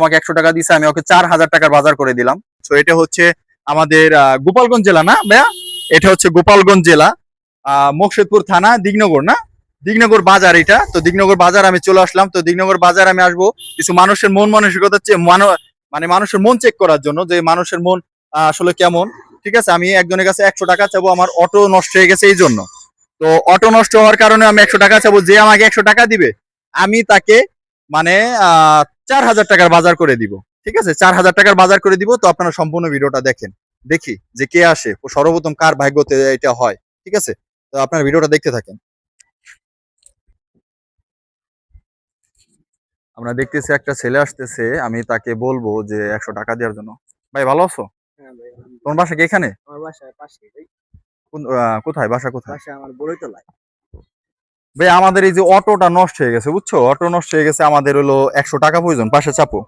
আমাকে একশো টাকা দিছে, আমি ওকে চার হাজার টাকার বাজার করে দিলাম। তো এটা হচ্ছে আমাদের গোপালগঞ্জ জেলা না ভাইয়া? এটা হচ্ছে গোপালগঞ্জ জেলা মোকশেদপুর থানা, দিগনগর না? দিগনগর বাজার এটা। তো দিগনগর বাজার আমি চলে আসলাম। তো দিগনগর বাজার আমি আসব কিছু মানুষের মন মানসিকতা মানে মানুষের মন চেক করার জন্য যে মানুষের মন আসলে কেমন। ঠিক আছে? আমি একজনের কাছে একশো টাকা চাবো, আমার অটো নষ্ট হয়ে গেছে এই জন্য তো অটো নষ্ট হওয়ার কারণে আমি একশো টাকা চাবো, যে আমাকে একশো টাকা দিবে, আমি তাকে মানে চার হাজার টাকার বাজার করে দিব। ঠিক আছে? চার হাজার টাকার বাজার করে দিব তো আপনারা সম্পূর্ণ ভিডিওটা দেখেন। দেখি যে কে আসে ও সর্বপ্রথম কার ভাগ্যতে এটা হয়। ঠিক আছে? তো আপনার ভিডিওটা দেখতে থাকেন। আমরা দেখতেছি একটা ছেলে আসতেছে আমি তাকে বলব যে একশো টাকা দেওয়ার জন্য। ভাই ভালো আছো? হ্যাঁ তোমার বাসা কি এখানে? কোথায়? বাসা কোথায়? বাসা আমার বড়ইতলায়। ভাই আমাদের এই যে অটোটা নষ্ট হয়ে গেছে বুঝছ? অটো নষ্ট হয়ে গেছে আমাদের হলো একশো টাকা প্রয়োজন পাশে চাপো।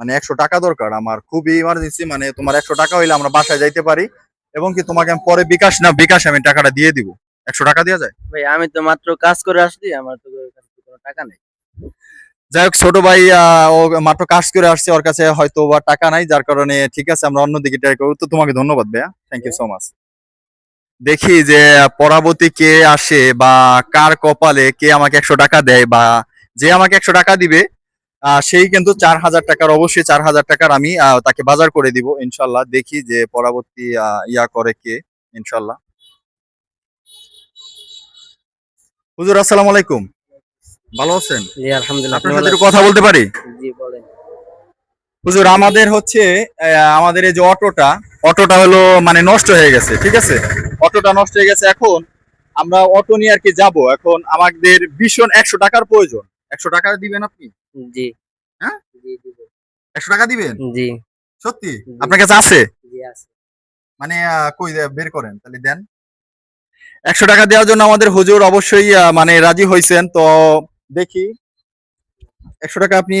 মানে একশো টাকা দরকার আমার খুবই ইমার্জেন্সি মানে তোমার একশো টাকা হইলে আমরা বাসায় যাইতে পারি এবং কি তোমাকে আমি পরে বিকাশ না বিকাশ আমি টাকাটা দিয়ে দিব। একশো টাকা দেওয়া যায়? ভাই আমি তো মাত্র কাজ করে আসছি আমার তো কোনো টাকা নেই। যাই হোক ছোট ভাই ও মাত্র কাজ করে আসছে ওর কাছে হয়তো বা টাকা নাই যার কারণে ঠিক আছে আমরা অন্যদিকে ট্রাই করব। তো তোমাকে ধন্যবাদ ভাইয়া। থ্যাংক ইউ সো মাচ দেখি যে পরাবতী কে আসে বা কার কপালে কে আমাকে একশো টাকা দেয় বা যে আমাকে একশো টাকা দিবে সেই কিন্তু চার হাজার টাকার অবশ্যই চার হাজার টাকার আমি তাকে বাজার করে দিব ইনশাল্লাহ। দেখি যে পরবর্তী ইয়া করে কে ইনশাল্লাহ। হুজুর আসসালামু আলাইকুম। ভালো আছেন? আলহামদুলিল্লাহ আপনার আপনি সাথে কথা বলতে পারি? জি বলেন। হুজুর আমাদের হচ্ছে আমাদের এই যে অটোটা অটোটা হলো মানে নষ্ট হয়ে গেছে ঠিক আছে? অটোটা নষ্ট হয়ে গেছে এখন। আমরা অটো নিয়ে আর কি যাব। এখন আমাদের ভীষণ একশো টাকার প্রয়োজন। একশো টাকা দিবেন আপনি? জি। হ্যাঁ? একশো টাকা দিবেন? জি। সত্যি? আপনার কাছে আছে? মানে কই বের করেন তাহলে দেন। একশো টাকা দেওয়ার জন্য আমাদের হুজুর অবশ্যই মানে রাজি হয়েছেন তো দেখি একশো টাকা আপনি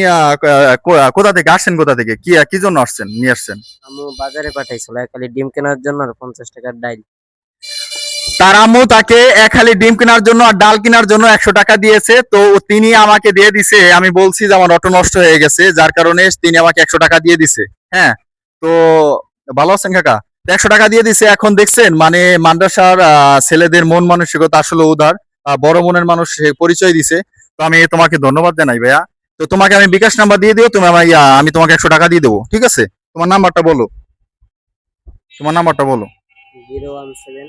কোথা থেকে আসছেন কোথা থেকে? কি কি জন্য আসছেন নিয়ে আসছেন? আমি বাজারে পাঠাইছিল খালি ডিম কেনার জন্য আর পঞ্চাশ টাকার ডাইল। তার আম্মু তাকে এক হালি ডিম কেনার জন্য আর ডাল কেনার জন্য একশো টাকা দিয়েছে। তো তিনি আমাকে দিয়ে দিছে, আমি বলছি যে আমার অটো নষ্ট হয়ে গেছে, যার কারণে তিনি আমাকে একশো টাকা দিয়ে দিছে। হ্যাঁ তো ভালো আছেন কাকা? একশো টাকা দিয়ে দিছে, এখন দেখছেন মানে মাদ্রাসার ছেলেদের মন মানসিকতা আসলে উদার বড় মনের মানুষ পরিচয় দিছে। তো আমি তোমাকে ধন্যবাদ জানাই ভাইয়া। তো তোমাকে আমি বিকাশ নাম্বার দিয়ে দিও, তুমি আমার আমি তোমাকে একশো টাকা দিয়ে দেবো, ঠিক আছে? তোমার নাম্বারটা বলো। তোমার নাম্বারটা বলো। Zero one seven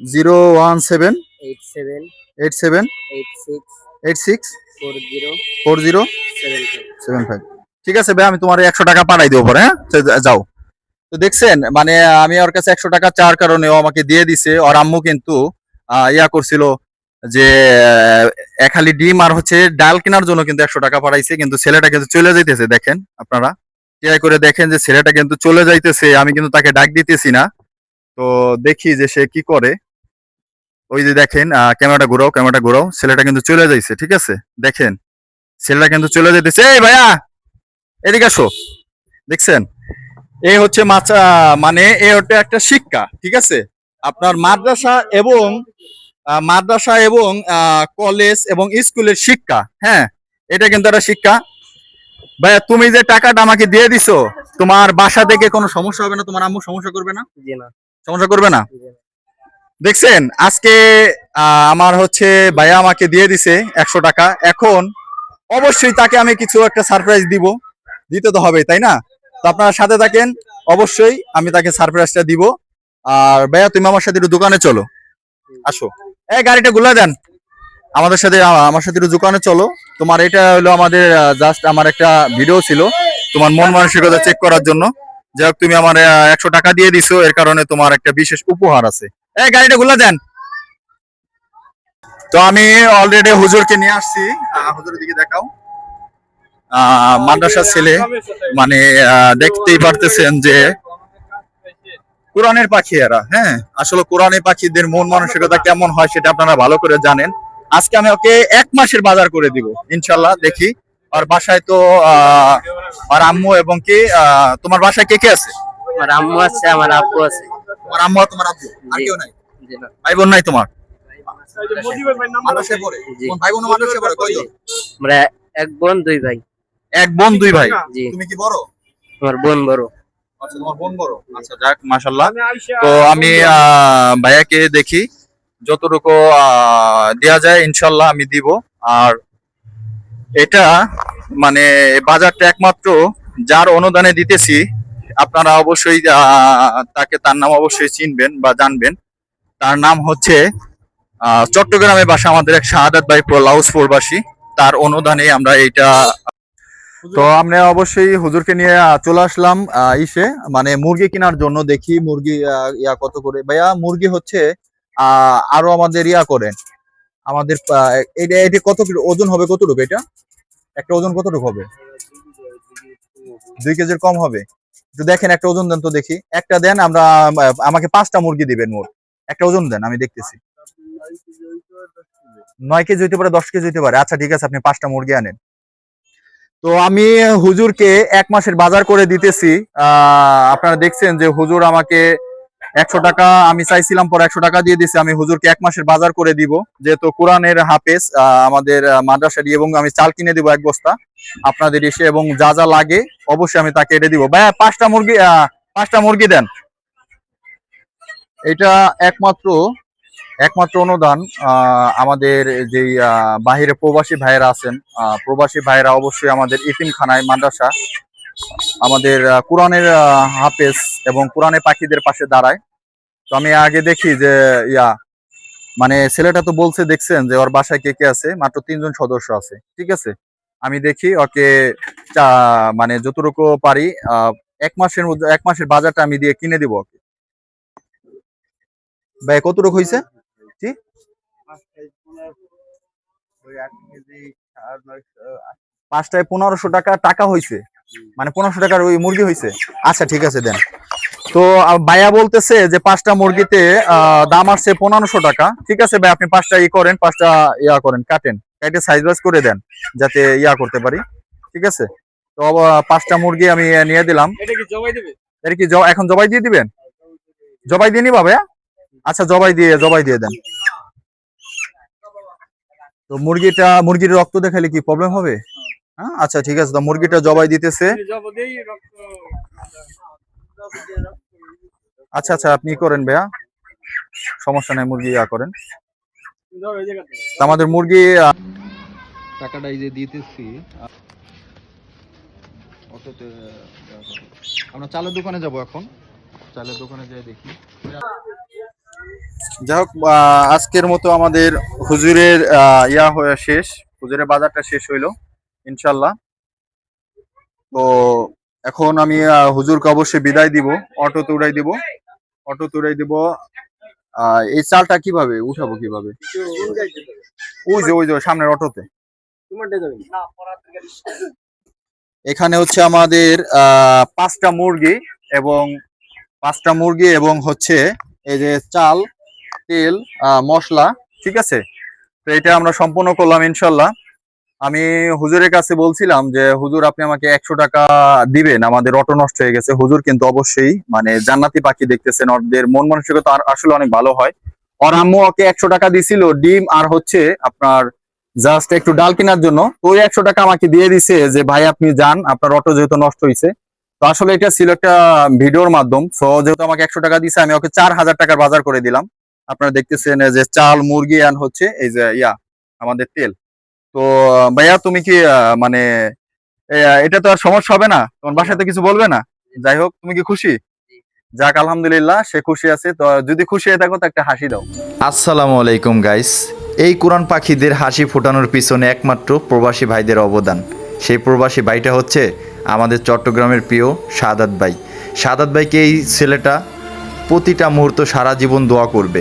zero one seven eight seven eight seven eight six eight six four zero four zero seven five. Seven five ঠিক আছে ভাই আমি তোমার একশো টাকা পাঠাই দেবো পরে হ্যাঁ? যাও। তো দেখছেন মানে আমি ওর কাছে একশো টাকা চার কারণে ও আমাকে দিয়ে দিছে ওর আম্মু কিন্তু ইয়া করছিল যে হালি ডিম আর হচ্ছে ডাল কেনার জন্য কিন্তু একশো টাকা পাঠাইছে কিন্তু ছেলেটা কিন্তু চলে যাইতেছে দেখেন আপনারা। ট্রাই করে দেখেন যে ছেলেটা কিন্তু চলে যাইতেছে আমি কিন্তু তাকে ডাক দিতেছি না। তো দেখি যে সে কি করে। ওই যে দেখেন ক্যামেরাটা ঘুরাও ক্যামেরাটা ঘুরাও ছেলেটা কিন্তু চলে যাইছে ঠিক আছে? দেখেন ছেলেটা কিন্তু চলে যেতেছে এই ভাইয়া এদিকে আসো। দেখছেন? এ হচ্ছে মাচা মানে এ হচ্ছে একটা শিক্ষা ঠিক আছে? আপনার মাদ্রাসা এবং মাদ্রাসা এবং কলেজ এবং স্কুলের শিক্ষা হ্যাঁ? এটা কিন্তু একটা শিক্ষা। ভাইয়া তুমি যে টাকাটা আমাকে দিয়ে দিছো তোমার বাসা থেকে কোনো সমস্যা হবে না? তোমার আম্মু সমস্যা করবে না? সমস্যা করবে না। দেখছেন, আজকে আমার হচ্ছে ভাইয়া আমাকে দিয়ে দিছে একশো টাকা। এখন অবশ্যই তাকে আমি কিছু একটা সারপ্রাইজ দিব। দিতে তো হবে, তাই না? তো আপনারা সাথে থাকেন, অবশ্যই আমি তাকে সারপ্রাইজটা দিব। আর ভাইয়া, তুমি আমার সাথে একটু দোকানে চলো। আসো। এই গাড়িটা গুলা দেন। আমাদের সাথে আমার সাথে একটু দোকানে চলো। তোমার এটা হলো আমাদের জাস্ট আমার একটা ভিডিও ছিল তোমার মন মানসিকতা চেক করার জন্য। যাই তুমি আমার একশো টাকা দিয়ে দিছো। এর কারণে তোমার একটা বিশেষ উপহার আছে। এই গাড়িটা গুলা দেন। তো আমি অলরেডি হুজুরকে নিয়ে আসছি। হুজুরের দিকে দেখাও। আহ, মাদ্রাসার ছেলে মানে দেখতেই পারতেছেন যে কোরআনের পাখি এরা হ্যাঁ? আসলে কোরআনের পাখিদের মন মানসিকতা কেমন হয় সেটা আপনারা ভালো করে জানেন। আজকে আমি ওকে এক মাসের বাজার করে দিব ইনশাল্লাহ দেখি। আর বাসায় তো আহ, আর আম্মু এবং কি আহ, তোমার বাসায় কে কে আছে? আমার আম্মু আছে আমার আব্বু আছে। তোমার আম্মু আর তোমার আব্বু আর কেউ নাই। ভাই বোন নাই তোমার? জি। মাদ্রাসায় পড়ে জি। কোন ভাই বোন মাদ্রাসায় পড়ে কয়জন? আমরা এক বোন দুই ভাই। এক বোন দুই ভাই? তুমি কি বড়? আমার বোন বড়। আচ্ছা তোমার বোন বড়? আচ্ছা যাক মাশাল্লাহ তো আমি আহ, ভাইয়াকে দেখি যতটুকু আহ, দেয়া যায় ইনশাল্লাহ আমি দিব। আর এটা মানে বাজারটা একমাত্র যার অনুদানে দিতেছি আপনারা অবশ্যই তাকে তার নাম অবশ্যই চিনবেন বা জানবেন। তার নাম হচ্ছে চট্টগ্রামে বাসা আমাদের এক শাহাদাত ভাই লাউস প্রবাসী। তার অনুদানে আমরা এইটা তো আমরা অবশ্যই হুজুরকে নিয়ে চলে আসলাম ইসে। মানে মুরগি কেনার জন্য দেখি মুরগি ইয়া কত করে। ভাইয়া মুরগি হচ্ছে আহ, আরও আমাদের ইয়া করেন আমাদের এটা এটা কত ওজন হবে কতটুকু এটা? একটা ওজন কতটুকু হবে? দুই কেজির কম হবে। দেখেন একটা ওজন দেন তো দেখি। একটা দেন, আমরা, আমাকে পাঁচটা মুরগি দিবেন মোট। একটা ওজন দেন, আমি দেখতেছি। নয় কেজি হইতে পারে, দশ কেজি হইতে পারে। আচ্ছা ঠিক আছে, আপনি পাঁচটা মুরগি আনেন। তো আমি হুজুরকে এক মাসের বাজার করে দিতেছি। আপনারা দেখছেন যে হুজুর আমাকে একশো টাকা আমি চাইছিলাম পর একশো টাকা দিয়ে দিছি। আমি হুজুরকে এক মাসের বাজার করে দিব। যেহেতু কোরআনের হাফেজ আমাদের আহ, মাদ্রাসারই এবং আমি চাল কিনে দিব এক বস্তা। আপনাদের এসে এবং যা যা লাগে অবশ্যই আমি তাকে এটা দিব। ভাই পাঁচটা মুরগি পাঁচটা মুরগি দেন। এটা একমাত্র একমাত্র অনুদান আমাদের আহ, বাহিরে প্রবাসী ভাইয়েরা আছেন প্রবাসী ভাইয়েরা অবশ্যই আমাদের ইতিমখানায় মাদ্রাসা আমাদের কোরআনের হাফেজ এবং কোরআনের পাখিদের পাশে দাঁড়ায়। তো আমি আগে দেখি যে, ইয়া মানে ছেলেটা তো বলছে, দেখছেন যে ওর বাসায় কে কে আছে? মাত্র তিনজন সদস্য আছে, ঠিক আছে? আমি দেখি ওকে মানে যতটুকু পারি এক মাসের মধ্যে, এক মাসের বাজারটা আমি দিয়ে কিনে দিব ওকে। ভাই, কতটুকু হয়েছে পাঁচটায় পনেরোশো টাকা টাকা হয়েছে মানে পনেরোশো টাকার ওই মুরগি হয়েছে আচ্ছা ঠিক আছে দেন। তো ভাইয়া বলতেছে যে পাঁচটা মুরগিতে দাম আসছে পনেরোশো টাকা। ঠিক আছে ভাই আপনি পাঁচটা ই করেন পাঁচটা ইয়া করেন কাটেন। কাটে সাইজ বাইজ করে দেন যাতে ইয়া করতে পারি। ঠিক আছে? তো পাঁচটা মুরগি আমি নিয়ে দিলাম। এটা কি এখন জবাই দিয়ে দিবেন? জবাই দিয়ে নিবা ভাইয়া? আচ্ছা জবাই দিয়ে জবাই দিয়ে দেন। তো মুরগিটা মুরগির রক্ত দেখালে কি প্রবলেম হবে? হ্যাঁ? আচ্ছা ঠিক আছে তো মুরগিটা জবাই দিতেছে। আচ্ছা আচ্ছা আপনি করেন ভাইয়া। সমস্যা নাই মুরগি ইয়া করেন। আমাদের মুরগি টাকাটা এই যে দিতেছি আমরা চালের দোকানে যাব এখন। চালের দোকানে যাই দেখি। যাই হোক আহ, আজকের মতো আমাদের হুজুরের আহ, ইয়া হয়ে শেষ। হুজুরের বাজারটা শেষ হইল। ইনশাল্লাহ। তো এখন আমি হুজুরকে অবশ্যই বিদায় দিব অটো উড়াই দিব অটো উড়াই দিব। এই চালটা কীভাবে, উঠাবো কীভাবে? ওই যে ওই যে, সামনের অটোতে। এখানে হচ্ছে আমাদের পাঁচটা মুরগি এবং পাঁচটা মুরগি এবং হচ্ছে এই যে চাল, তেল মশলা, ঠিক আছে? তো এটা আমরা সম্পূর্ণ করলাম ইনশাল্লাহ। আমি হুজুরের কাছে বলছিলাম যে, হুজুর, আপনি আমাকে একশো টাকা দিবেন, আমাদের অটো নষ্ট হয়ে গেছে। হুজুর কিন্তু অবশ্যই মানে জান্নাতি পাখি দেখতেছেন, ওদের মন মানসিকতা আসলে অনেক ভালো হয়। ওর আম্মু ওকে একশো টাকা দিছিল ডিম আর হচ্ছে আপনার জাস্ট একটু ডাল কেনার জন্য। তো ওই একশো টাকা আমাকে দিয়ে দিছে যে, ভাই, আপনি যান, আপনার অটো যেহেতু নষ্ট হয়েছে তো আসলে এটা ছিল একটা ভিডিওর মাধ্যম। সো যেহেতু আমাকে একশো টাকা দিছে, আমি ওকে চার হাজার টাকার বাজার করে দিলাম। আপনারা দেখতেছেন যে চাল, মুরগি আন হচ্ছে এই যে, ইয়া, আমাদের তেল। তো, ভাইয়া তুমি কি মানে এটা তো আর সমস্যা হবে না? তোমার বাসায় তো কিছু বলবে না? যাই হোক, তুমি কি খুশি? যাক, আলহামদুলিল্লাহ, সে খুশি আছে। তো, যদি খুশি হয়ে থাকো, তো একটা হাসি দাও। আসসালামু আলাইকুম গাইস এই কোরআন পাখিদের হাসি ফোটানোর পিছনে একমাত্র প্রবাসী ভাইদের অবদান। সেই প্রবাসী ভাইটা হচ্ছে আমাদের চট্টগ্রামের প্রিয় সাদাত ভাই। সাদাত ভাইকে এই ছেলেটা প্রতিটা মুহূর্ত সারা জীবন দোয়া করবে।